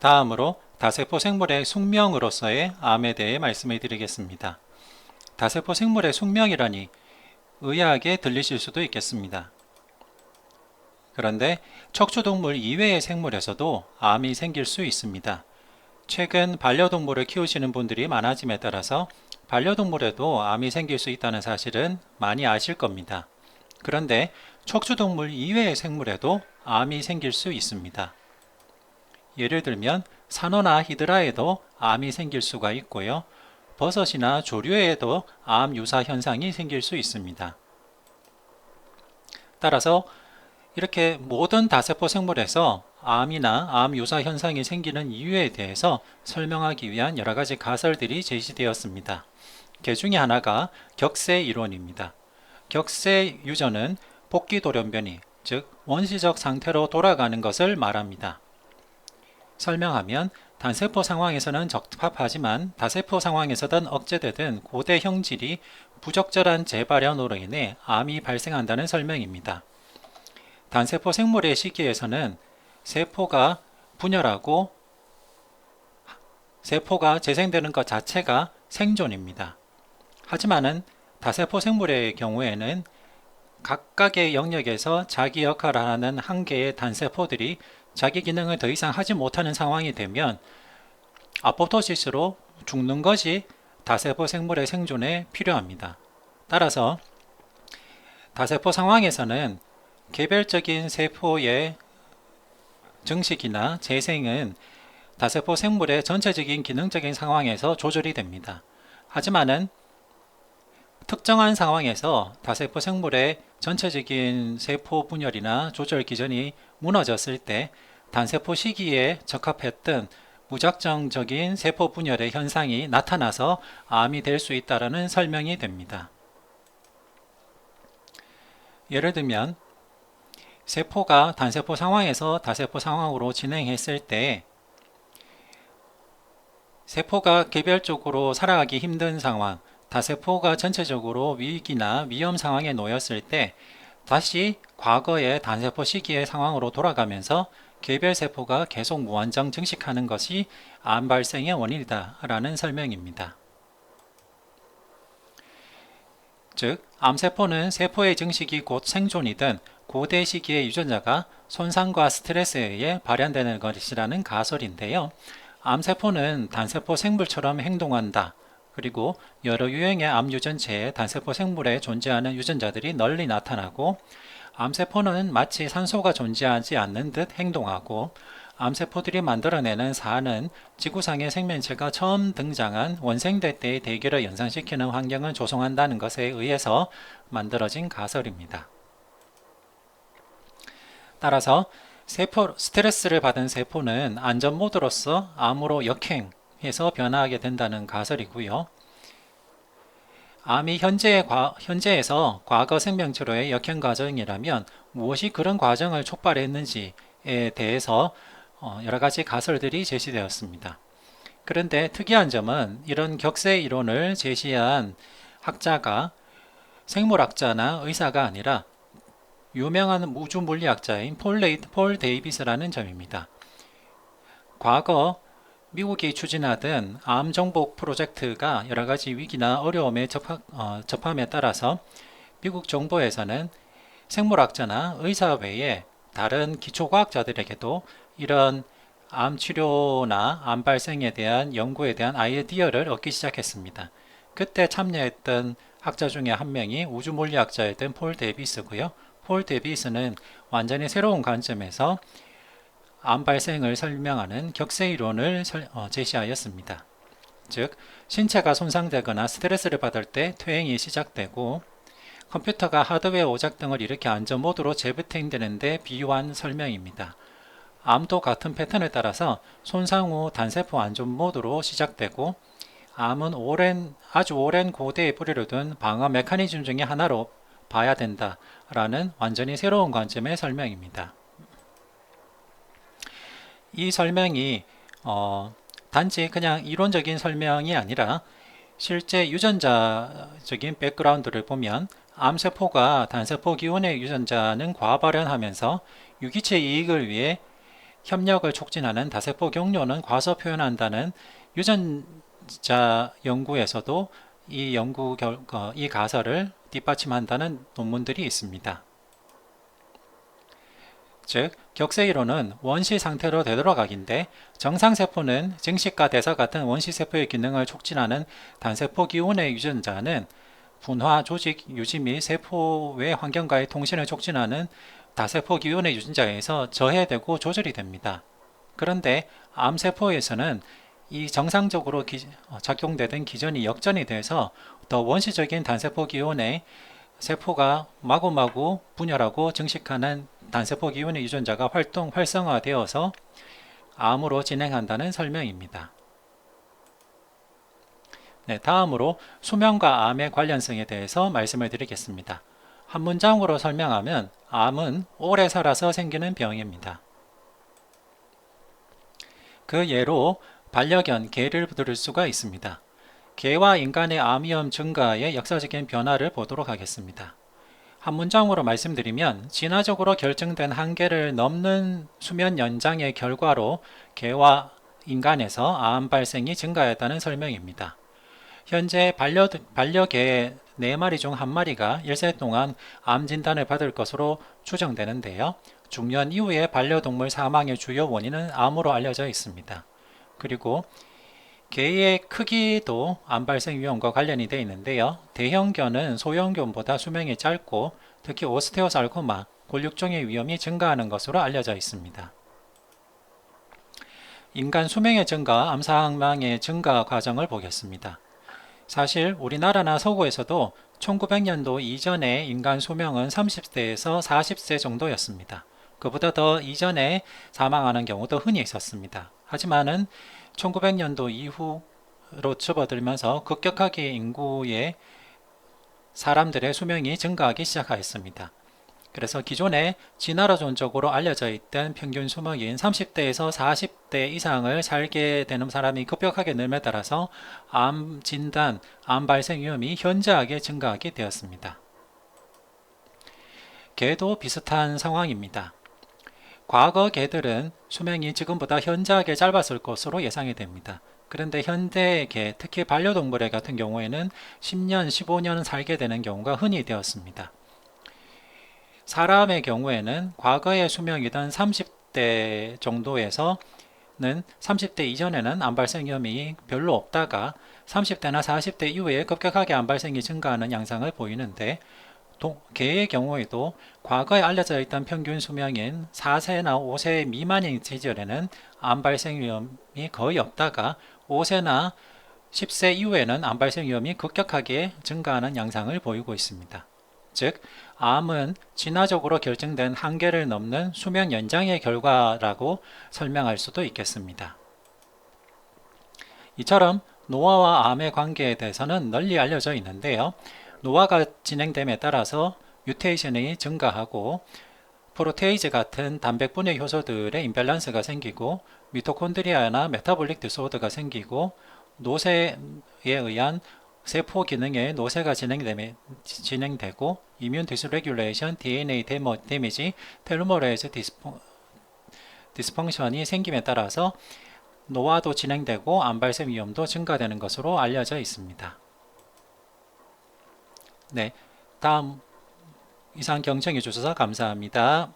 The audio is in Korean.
다음으로 다세포 생물의 숙명으로서의 암에 대해 말씀해 드리겠습니다. 다세포 생물의 숙명이라니 의아하게 들리실 수도 있겠습니다. 그런데 척추동물 이외의 생물에서도 암이 생길 수 있습니다. 최근 반려동물을 키우시는 분들이 많아짐에 따라서 반려동물에도 암이 생길 수 있다는 사실은 많이 아실 겁니다. 그런데 척추동물 이외의 생물에도 암이 생길 수 있습니다. 예를 들면 산호나 히드라에도 암이 생길 수가 있고요. 버섯이나 조류에도 암 유사 현상이 생길 수 있습니다. 따라서 이렇게 모든 다세포 생물에서 암이나 암 유사 현상이 생기는 이유에 대해서 설명하기 위한 여러 가지 가설들이 제시되었습니다. 그 중에 하나가 격세 이론입니다. 격세 유전은 복귀 돌연변이, 즉 원시적 상태로 돌아가는 것을 말합니다. 설명하면 단세포 상황에서는 적합하지만 다세포 상황에서든 억제되든 고대 형질이 부적절한 재발현으로 인해 암이 발생한다는 설명입니다. 단세포 생물의 시기에서는 세포가 분열하고 세포가 재생되는 것 자체가 생존입니다. 하지만은 다세포 생물의 경우에는 각각의 영역에서 자기 역할을 하는 한 개의 단세포들이 자기 기능을 더 이상 하지 못하는 상황이 되면 아포토시스로 죽는 것이 다세포 생물의 생존에 필요합니다. 따라서 다세포 상황에서는 개별적인 세포의 증식이나 재생은 다세포 생물의 전체적인 기능적인 상황에서 조절이 됩니다. 하지만은 특정한 상황에서 다세포 생물의 전체적인 세포 분열이나 조절 기전이 무너졌을 때 단세포 시기에 적합했던 무작정적인 세포 분열의 현상이 나타나서 암이 될 수 있다는 설명이 됩니다. 예를 들면 세포가 단세포 상황에서 다세포 상황으로 진행했을 때 세포가 개별적으로 살아가기 힘든 상황, 다세포가 전체적으로 위기나 위험 상황에 놓였을 때 다시 과거의 단세포 시기의 상황으로 돌아가면서 개별 세포가 계속 무한정 증식하는 것이 암 발생의 원인이다 라는 설명입니다. 즉, 암세포는 세포의 증식이 곧 생존이든 고대 시기의 유전자가 손상과 스트레스에 의해 발현되는 것이라는 가설인데요. 암세포는 단세포 생물처럼 행동한다. 그리고 여러 유형의 암 유전체에 단세포 생물에 존재하는 유전자들이 널리 나타나고 암세포는 마치 산소가 존재하지 않는 듯 행동하고 암세포들이 만들어내는 사는 지구상의 생명체가 처음 등장한 원생대 때의 대결을 연상시키는 환경을 조성한다는 것에 의해서 만들어진 가설입니다. 따라서 세포, 스트레스를 받은 세포는 안전 모드로서 암으로 역행 해서 변화하게 된다는 가설이고요. 암이 현재 과, 현재에서 과거 생명체로의 역행 과정이라면 무엇이 그런 과정을 촉발했는지에 대해서 어, 여러 가지 가설들이 제시되었습니다. 그런데 특이한 점은 이런 격세 이론을 제시한 학자가 생물학자나 의사가 아니라 유명한 우주 물리학자인 폴, 레이, 폴 데이비스라는 점입니다. 과거 미국이 추진하던 암 정복 프로젝트가 여러 가지 위기나 어려움에 접하, 어, 접함에 따라서 미국 정부에서는 생물학자나 의사 외에 다른 기초과학자들에게도 이런 암 치료나 암 발생에 대한 연구에 대한 아이디어를 얻기 시작했습니다. 그때 참여했던 학자 중에 한 명이 우주 물리학자였던 폴 데이비스고요. 폴 데비스는 완전히 새로운 관점에서 암 발생을 설명하는 격세 이론을 어, 제시하였습니다. 즉, 신체가 손상되거나 스트레스를 받을 때 퇴행이 시작되고 컴퓨터가 하드웨어 오작 등을 일으켜 안전 모드로 재부팅되는데 비유한 설명입니다. 암도 같은 패턴에 따라서 손상 후 단세포 안전 모드로 시작되고 암은 오랜 아주 오랜 고대의 뿌리를 둔 방어 메커니즘 중의 하나로 봐야 된다라는 완전히 새로운 관점의 설명입니다. 이 설명이 어, 단지 그냥 이론적인 설명이 아니라 실제 유전자적인 백그라운드를 보면 암세포가 단세포 기원의 유전자는 과발현하면서 유기체 이익을 위해 협력을 촉진하는 다세포 경로는 과서 표현한다는 유전자 연구에서도 이 연구 결, 어, 이 가설을 뒷받침한다는 논문들이 있습니다. 즉, 격세 이론은 원시 상태로 되돌아가기인데 정상세포는 증식과 대사 같은 원시세포의 기능을 촉진하는 단세포 기운의 유전자는 분화, 조직, 유지 및 세포의 환경과의 통신을 촉진하는 다세포 기운의 유전자에서 저해되고 조절이 됩니다. 그런데 암세포에서는 이 정상적으로 기, 어, 작용되던 기전이 역전이 돼서 더 원시적인 단세포 기운의 세포가 마구마구 분열하고 증식하는 단세포 기운의 유전자가 활동 활성화되어서 암으로 진행한다는 설명입니다. 네, 다음으로 수면과 암의 관련성에 대해서 말씀을 드리겠습니다. 한 문장으로 설명하면 암은 오래 살아서 생기는 병입니다. 그 예로 반려견 개를 들을 수가 있습니다. 개와 인간의 암위험 증가의 역사적인 변화를 보도록 하겠습니다. 한 문장으로 말씀드리면 진화적으로 결정된 한계를 넘는 수면 연장의 결과로 개와 인간에서 암 발생이 증가했다는 설명입니다. 현재 반려, 반려개 4마리 중 1마리가 1세 동안 암 진단을 받을 것으로 추정되는데요. 중년 이후에 반려동물 사망의 주요 원인은 암으로 알려져 있습니다. 그리고 개의 크기도 암 발생 위험과 관련이 되어 있는데요. 대형견은 소형견보다 수명이 짧고 특히 오스테오살코마, 골육종의 위험이 증가하는 것으로 알려져 있습니다. 인간 수명의 증가, 암 사망의 증가 과정을 보겠습니다. 사실 우리나라나 서구에서도 1900년도 이전에 인간 수명은 30세에서 40세 정도였습니다. 그보다 더 이전에 사망하는 경우도 흔히 있었습니다. 하지만은 1900년도 이후로 접어들면서 급격하게 인구의 사람들의 수명이 증가하기 시작하였습니다. 그래서 기존에 진화론적으로 알려져 있던 평균 수명인 30대에서 40대 이상을 살게 되는 사람이 급격하게 늘에 따라서 암 진단, 암 발생 위험이 현저하게 증가하게 되었습니다. 개도 비슷한 상황입니다. 과거 개들은 수명이 지금보다 현저하게 짧았을 것으로 예상이 됩니다. 그런데 현대 개, 특히 반려동물의 같은 경우에는 10년, 15년 살게 되는 경우가 흔히 되었습니다. 사람의 경우에는 과거의 수명이던 30대 정도에서는 30대 이전에는 암 발생 위험이 별로 없다가 30대나 40대 이후에 급격하게 암 발생이 증가하는 양상을 보이는데 개의 경우에도 과거에 알려져 있던 평균 수명인 4세나 5세 미만인 시절에는 암 발생 위험이 거의 없다가 5세나 10세 이후에는 암 발생 위험이 급격하게 증가하는 양상을 보이고 있습니다. 즉, 암은 진화적으로 결정된 한계를 넘는 수명 연장의 결과라고 설명할 수도 있겠습니다. 이처럼 노화와 암의 관계에 대해서는 널리 알려져 있는데요. 노화가 진행됨에 따라서 뮤테이션이 증가하고 프로테이즈 같은 단백분해 효소들의 임밸런스가 생기고 미토콘드리아나 메타볼릭 디소더가 생기고 노쇠에 의한 세포 기능에 노쇠가 진행되고 이뮨 디스레귤레이션, DNA 데미지, 텔로머레이즈 디스펑션이 생김에 따라서 노화도 진행되고 암 발생 위험도 증가되는 것으로 알려져 있습니다. 네, 다음 이상 경청해 주셔서 감사합니다.